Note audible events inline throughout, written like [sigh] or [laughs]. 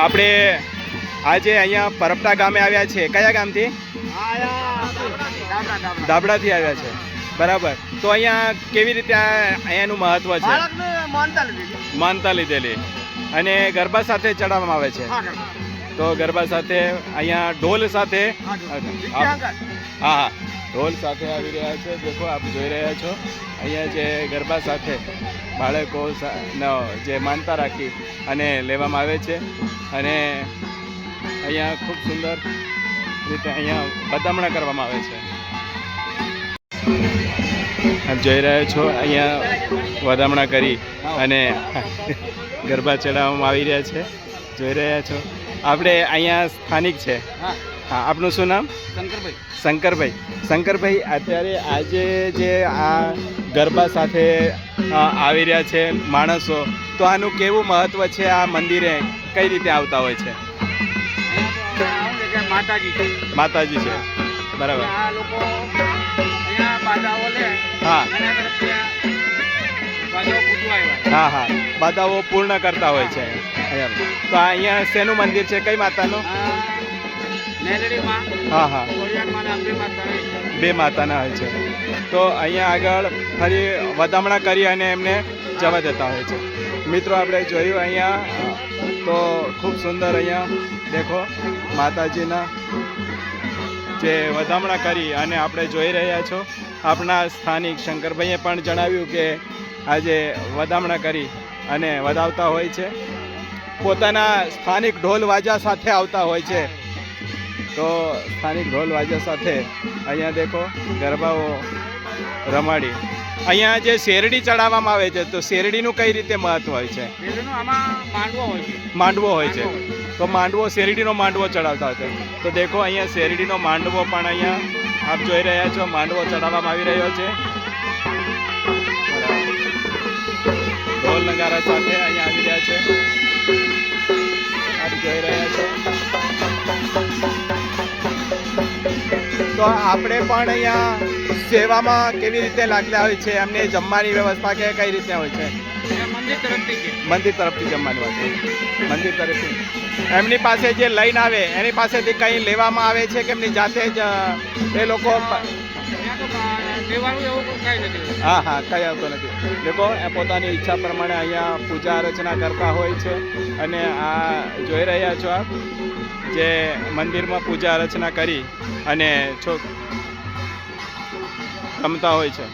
આપણે આજે અહીંયા પરપટા ગામે આવ્યા છે કયા ગામથી? દાબડાથી આવ્યા છે. બરાબર. તો અહીંયા કેવી રીતે અહીંયાનું મહત્વ છે? માનતા લીધેલી. અને ગરબા સાથે ચડાવવામાં આવે છે. તો ગરબા સાથે અહીંયા ઢોલ સાથે હા હા. ઢોલ સાથે આવી રહ્યા છે. દેખો આપ જોઈ રહ્યા છો. અહીંયા જે ગરબા સાથે બાળકો જે માનતા રાખી અને લેવામાં આવે છે. અને અહીંયા ખૂબ સુંદર રીતે અહીંયા બદામણા કરવામાં આવે છે. આપ જોઈ રહ્યા છો અહીંયા વધામણા કરી અને [laughs] ગરબા ચડાવવામાં આવી રહ્યા છે. જોઈ રહ્યા છો? આપણે અહીંયા સ્થાનિક છે. હા. આપનું શું નામ? શંકરભાઈ. શંકરભાઈ. શંકરભાઈ અત્યારે આજે જે આ ગરબા સાથે આવી રહ્યા છે માણસો તો આનું કેવું મહત્વ છે આ મંદિરે? કઈ રીતે આવતા હોય છે? માતાજી છે. માતાજી છે બરાબર આ લોકો હા. હા હા. બધાઓ પૂર્ણ કરતા હોય છે. અહીંયા. તો આ અહીંયા શેનું મંદિર છે? કઈ માતાનું? હા હા. બે માતાના હોય છે. તો અહીંયા આગળ ફરી વધામણા કરી અને એમને જવા દેતા હોય છે. મિત્રો આપણે જોયું અહીંયા તો ખૂબ સુંદર અહીંયા દેખો માતાજીના જે વધામણા કરી અને આપણે જોઈ રહ્યા છો. આપણા સ્થાનિક શંકરભાઈએ પણ જણાવ્યું કે આજે વધામણા કરી અને વધાવતા હોય છે. પોતાના સ્થાનિક ઢોલ વાજા સાથે આવતા હોય છે. તો સ્થાનિક ઢોલ વાજા સાથે અહીંયા દેખો ગરબાઓ રમાડી. અહીંયા જે શેરડી ચડાવવામાં આવે છે તો શેરડીનું કઈ રીતે મહત્વ હોય છે? માંડવો હોય છે. માંડવો હોય છે. તો માંડવો શેરડીનો માંડવો ચડાવતા હોય છે. તો દેખો અહીંયા શેરડીનો માંડવો પણ અહીંયા આપ જોઈ રહ્યા છો માંડવો ચડાવવામાં આવી રહ્યો છે. ઢોલ નગારા સાથે અહીંયા આવી રહ્યા છે. આપ જોઈ રહ્યા છો. તો આપણે પણ અહીંયા સેવામાં કેવી રીતે લાગેલા હોય છે એમને જમવાની વ્યવસ્થા કે કઈ રીતે હોય છે? મંદિર તરફથી જમવાની વાત મંદિર તરફથી. એમની પાસે જે લઈને આવે એની પાસેથી કંઈ લેવામાં આવે છે કે એમની જાતે જ એ લોકો હા હા, કઈ આવતો નથી. એ પોતાની ઈચ્છા પ્રમાણે અહીંયા પૂજા અર્ચના કરતા હોય છે અને આ જોઈ રહ્યા છો આપ જે મંદિરમાં પૂજા અર્ચના કરી અને છોક રમતા હોય છે.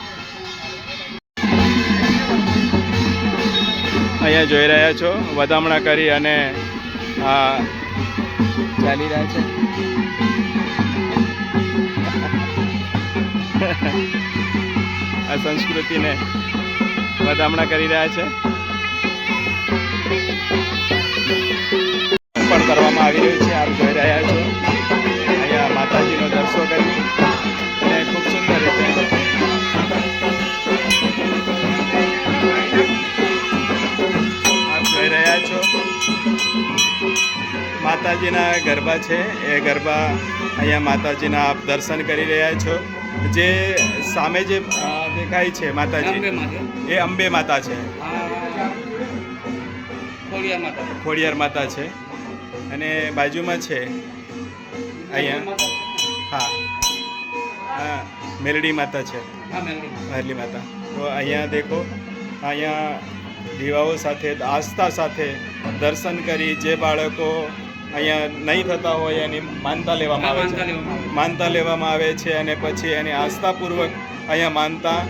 અહીંયા જોઈ રહ્યા છો, વધામણા કરી અને આ ચાલી રહ્યા છે. [laughs] આ સંસ્કૃતિને વધામણા કરી રહ્યા છે. પણ કરવામાં આવી રહ્યું છે, આપ જોઈ રહ્યા છો. અહીંયા માતાજીનો દર્શો કરી અને ખૂબ સુંદર રીતે આપ જોઈ રહ્યા છો. માતાજીના ગરબા છે, એ ગરબા અહીંયા માતાજીના આપ દર્શન કરી રહ્યા છો. જે સામે જે દેખાય છે માતાજી એ અંબે માતા છે. ખોડિયાર માતા. છે. અને બાજુમાં છે અહીંયા. હા. હા મેલડી માતા છે. હા મહેરલી માતા. તો અહીંયા દેખો અહીંયા દીવાઓ સાથે આસ્થા સાથે દર્શન કરી જે બાળકો અહીંયા નહીં થતા હોય એની માનતા લેવામાં આવે છે. માનતા લેવામાં આવે છે અને પછી એની આસ્થાપૂર્વક અહીંયા માનતા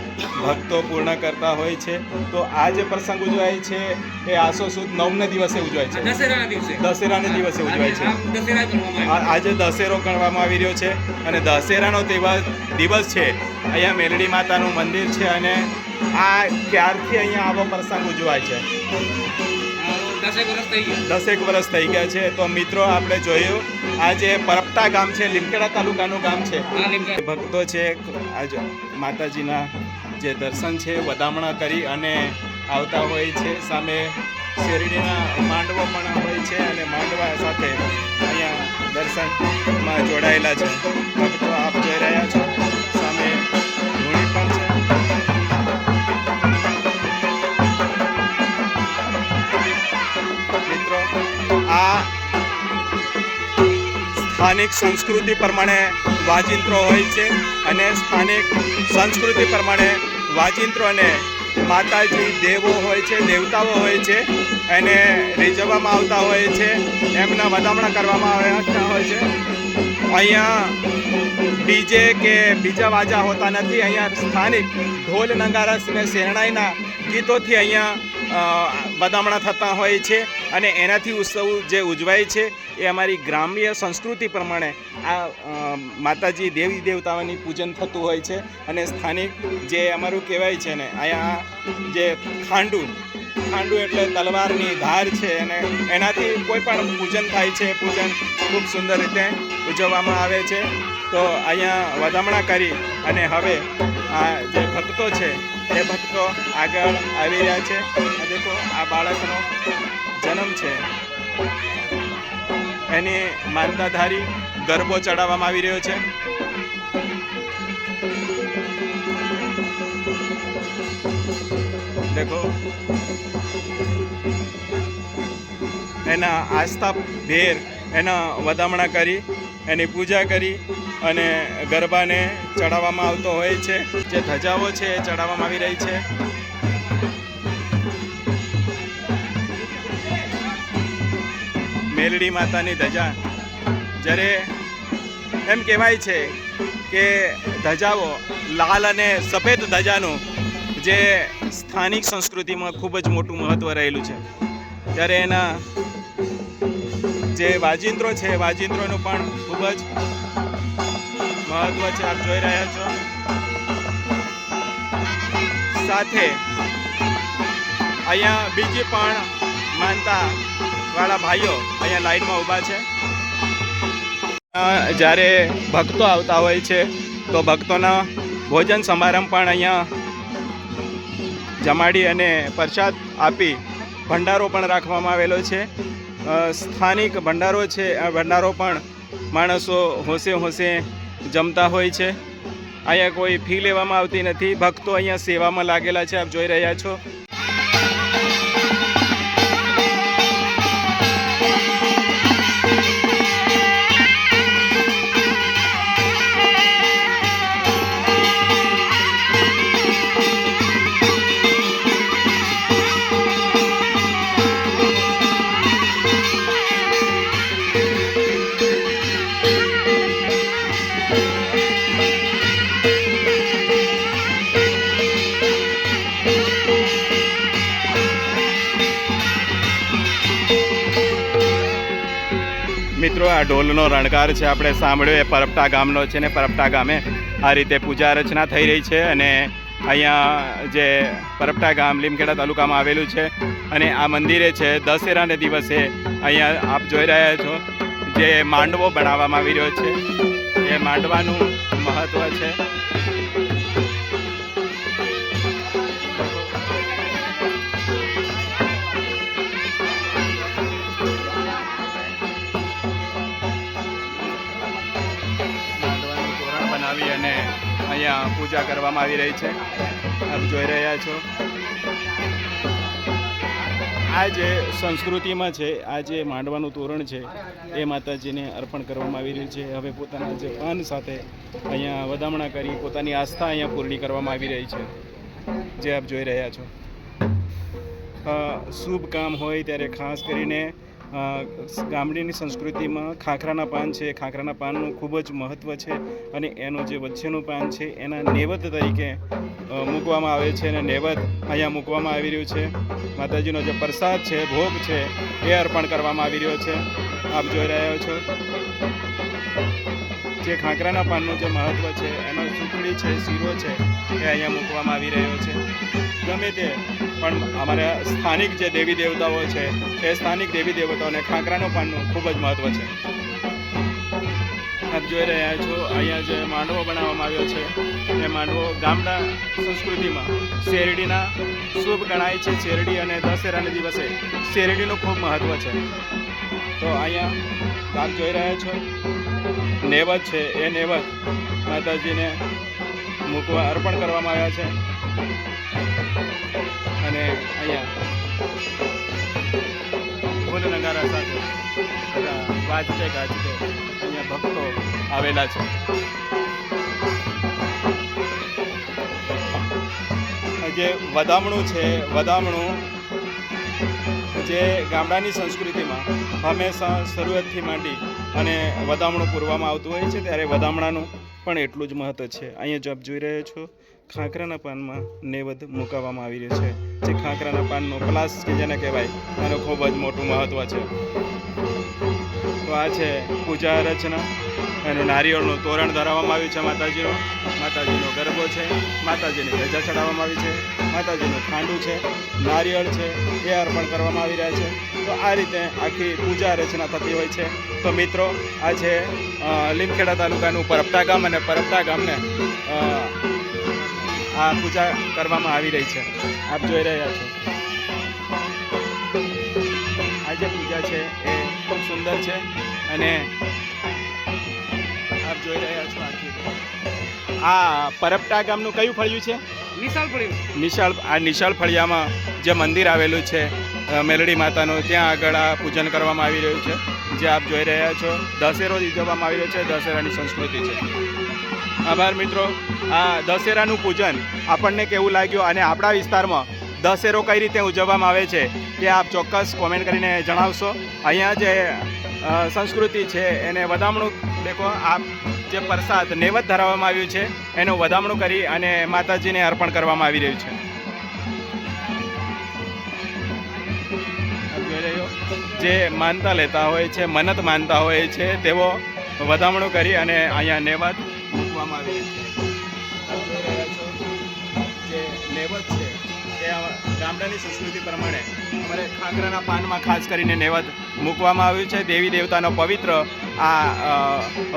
ભક્તો પૂર્ણ કરતા હોય છે. તો આ જે પ્રસંગ ઉજવાય છે એ આસો સુદ નવમને દિવસે ઉજવાય છે. દશેરાના દિવસે. ઉજવાય છે. આજે દશેરો ગણવામાં આવી રહ્યો છે અને દશેરાનો તહેવાર દિવસ છે. અહીંયા મેલડી માતાનું મંદિર છે અને આ ક્યારથી અહીંયા આવો પ્રસંગ ઉજવાય છે. દસેક વર્ષ થઈ ગયા. છે. તો મિત્રો આપણે જોયું આ જે પરપટા ગામ છે લીમકેડા તાલુકાનું ગામ છે. ભક્તો છે આજ માતાજીના જે દર્શન છે વધામણા કરી અને આવતા હોય છે. સામે શેરડીના માંડવો પણ હોય છે અને માંડવા સાથે અહીંયા દર્શનમાં જોડાયેલા છે. ભક્તો આપ જોઈ રહ્યા છો. આ સ્થાનિક સંસ્કૃતિ પ્રમાણે વાજિંત્રો હોય છે અને સ્થાનિક સંસ્કૃતિ પ્રમાણે વાજિંત્રોને માતાજી દેવો હોય છે, દેવતાઓ હોય છે, એને રીઝવવામાં આવતા હોય છે, એમના વધામણા કરવામાં આવતા હોય છે. અહીંયા ડીજે કે બીજા વાજા હોતા નથી, અહીંયા સ્થાનિક ઢોલ નગારા અને શેરણાઈના ગીતોથી અહીંયા વધામણા થતા હોય છે. અને એનાથી ઉત્સવ જે ઉજવાય છે એ અમારી ગ્રામ્ય સંસ્કૃતિ પ્રમાણે આ માતાજી દેવી દેવતાઓની પૂજન થતું હોય છે અને સ્થાનિક જે અમારું કહેવાય છે ને, અહીંયા જે ખાંડુ ખાંડુ એટલે તલવારની ધાર છે અને એનાથી કોઈ પણ પૂજન થાય છે, પૂજન ખૂબ સુંદર રીતે ઉજવવામાં આવે છે. તો અહીંયા વધામણા કરી અને હવે આ જે ભક્તો છે, એ ભક્તો આગળ આવી રહ્યા છે. દેખો, આ બાળકનો જન્મ છે. એની માનતાધારી ગરબો ચડાવવામાં આવી રહ્યો છે. દેખો, એના આસ્થા ભેર એના વધામણા કરી, એની પૂજા કરી અને ગરબાને ચડાવવામાં આવતો હોય છે. જે ધજાઓ છે એ ચડાવવામાં આવી રહી છે. મેલડી માતાની ધજા. જ્યારે એમ કહેવાય છે કે ધજાઓ લાલ અને સફેદ ધજાનું જે સ્થાનિક સંસ્કૃતિમાં ખૂબ જ મોટું મહત્ત્વ રહેલું છે. ત્યારે એના જે વાજિંત્રો છે, વાજિંત્રોનું પણ ખૂબ જ મહત્ત્વ છે, આપ જોઈ રહ્યા છો. સાથે અહીંયા બીજી પણ માનતા વાળા ભાઈઓ અહીંયા લાઈનમાં ઊભા છે. જ્યારે ભક્તો આવતા હોય છે, તો ભક્તોના ભોજન સમારંભ પણ અહીંયા જમાડી અને પ્રસાદ આપી ભંડારો પણ રાખવામાં આવેલો છે. સ્થાનિક ભંડારો છે, આ ભંડારો પણ માણસો હોંશે હોંશે જમતા હોય છે. અહીંયા કોઈ ફી લેવામાં આવતી નથી. ભક્તો અહીંયા સેવામાં લાગેલા છે, આપ જોઈ રહ્યા છો. મિત્રો, આ ઢોલનો રણકાર છે આપણે સાંભળ્યો, એ પરપટા ગામનો છે ને પરપટા ગામે આ રીતે પૂજા રચના થઈ રહી છે અને અહીંયા જે પરપટા ગામ લીમખેડા તાલુકામાં આવેલું છે અને આ મંદિરે છે, દશેરાને દિવસે અહીંયા આપ જોઈ રહ્યા છો જે માંડવો બનાવવામાં આવી રહ્યો છે. એ માંડવાનું મહત્ત્વ છે. પૂજા કરવામાં આવી રહી છે. આપ જોઈ રહ્યા છો. આ જે સંસ્કૃતિમાં છે, આ જે માંડવાનું તોરણ છે, એ માતાજીને અર્પણ કરવામાં આવી રહ્યું છે. હવે પોતાના જે પાન સાથે અહીંયા વધામણા કરી પોતાની આસ્થા અહીંયા પૂર્ણ કરવામાં આવી રહી છે. જે આપ જોઈ રહ્યા છો. શુભ કામ હોય ત્યારે ખાસ કરીને ગામડીની સંસ્કૃતિમાં ખાખરાના પાન છે. ખાખરાના પાનનું ખૂબ જ મહત્ત્વ છે અને એનું જે વચ્ચેનું પાન છે એના નેવત તરીકે મૂકવામાં આવે છે અને નેવત અહીંયા મૂકવામાં આવી રહ્યું છે. માતાજીનો જે પ્રસાદ છે, ભોગ છે, એ અર્પણ કરવામાં આવી રહ્યો છે. આપ જોઈ રહ્યા છો જે ખાખરાના પાનનું જે મહત્ત્વ છે, એનો સુખડી છે, શીરો છે, એ અહીંયા મૂકવામાં આવી રહ્યો છે. ગમે તે પણ અમારા સ્થાનિક જે દેવી દેવતાઓ છે, એ સ્થાનિક દેવી દેવતાઓને ખાખરાનું પાનનું ખૂબ જ મહત્ત્વ છે. આપ જોઈ રહ્યા છો, અહીંયા જે માંડવો બનાવવામાં આવ્યો છે, એ માંડવો ગામડા સંસ્કૃતિમાં શેરડીના શુભ ગણાય છે. શેરડી અને દશેરાના દિવસે શેરડીનું ખૂબ મહત્ત્વ છે. તો અહીંયા આપ જોઈ રહ્યા છો નેવત છે. એ નેવત માતાજીને મૂકવા અર્પણ કરવામાં આવ્યા છે. અને અહીંયા ફૂલ નગારા સાથે બધા વાજતે ગાજતે અહીંયા ભક્તો આવેલા છે. જે વધામણું છે, વધામણું જે ગામડાની સંસ્કૃતિમાં હંમેશા શરૂઆતથી માંડી અને વધામણું પૂરવામાં આવતું હોય છે, ત્યારે વધામણાનું પણ એટલું જ મહત્વ છે. અહીંયા જો આપ જોઈ રહ્યા છો. ખાખરાના પાનમાં નેવદ મુકાવવામાં આવી રહ્યો છે. જે ખાખરાના પાનનો પ્લાસ કે જેને કહેવાય, એનું ખૂબ જ મોટું મહત્વ છે. તો આ છે પૂજા રચના. એનું નારિયેળનું તોરણ ધરાવવામાં આવ્યું છે માતાજીનું. માતાજીનો ગરબો છે, માતાજીની ધજા ચડાવવામાં આવી છે, માતાજીનું ખાંડું છે, નારિયેળ છે, એ અર્પણ કરવામાં આવી રહ્યા છે. તો આ રીતે આખી પૂજા રચના થતી હોય છે. તો મિત્રો આ છે લીમખેડા તાલુકાનું પરપતા ગામ અને પરપતા ગામને આ પૂજા કરવામાં આવી રહી છે. આપ જોઈ રહ્યા છો. આ જે પૂજા છે એ ખૂબ સુંદર છે અને આપ જોઈ રહ્યા છો આખી આ પરપટા ગામનું કયું ફળિયું છે? નિશાળ ફળિયું. નિશાળ આ નિશાળ ફળિયામાં જે મંદિર આવેલું છે મેલડી માતાનું ત્યાં આગળ આ પૂજન કરવામાં આવી રહ્યું છે જે આપ જોઈ રહ્યા છો. દશેરો ઉજવવામાં આવી રહ્યો છે દશેરાની સંસ્કૃતિ છે. આભાર મિત્રો. આ દશેરાનું પૂજન આપણને કેવું લાગ્યું અને આપણા વિસ્તારમાં દશેરો કઈ રીતે ઉજવવામાં આવે છે તે આપ ચોક્કસ કોમેન્ટ કરીને જણાવશો. અહીંયા જે સંસ્કૃતિ છે એને વધામણું દેખો આ જે પ્રસાદ નૈવેદ્ય ધરાવવામાં આવ્યું છે, એનું વધામણું કરી અને માતાજીને અર્પણ કરવામાં આવી રહ્યું છે. જે માનતા લેતા હોય છે મન્નત માનતા હોય છે, તેઓ વધામણું કરી અને અહીંયા નેવત મૂકવામાં આવી રહ્યું છે, જે નેવત છે તે ગામડાની સંસ્કૃતિ પ્રમાણે અમારે ખાખરાના પાનમાં ખાસ કરીને નૈવત મૂકવામાં આવ્યું છે. દેવી દેવતાનો પવિત્ર આ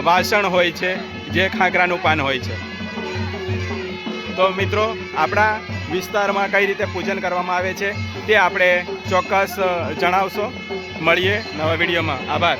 વાસણ હોય છે, જે ખાખરાનું પાન હોય છે. તો મિત્રો, આપણા વિસ્તારમાં કઈ રીતે પૂજન કરવામાં આવે છે તે આપણે ચોક્કસ જણાવશો. મળીએ નવા વિડીયોમાં. આભાર.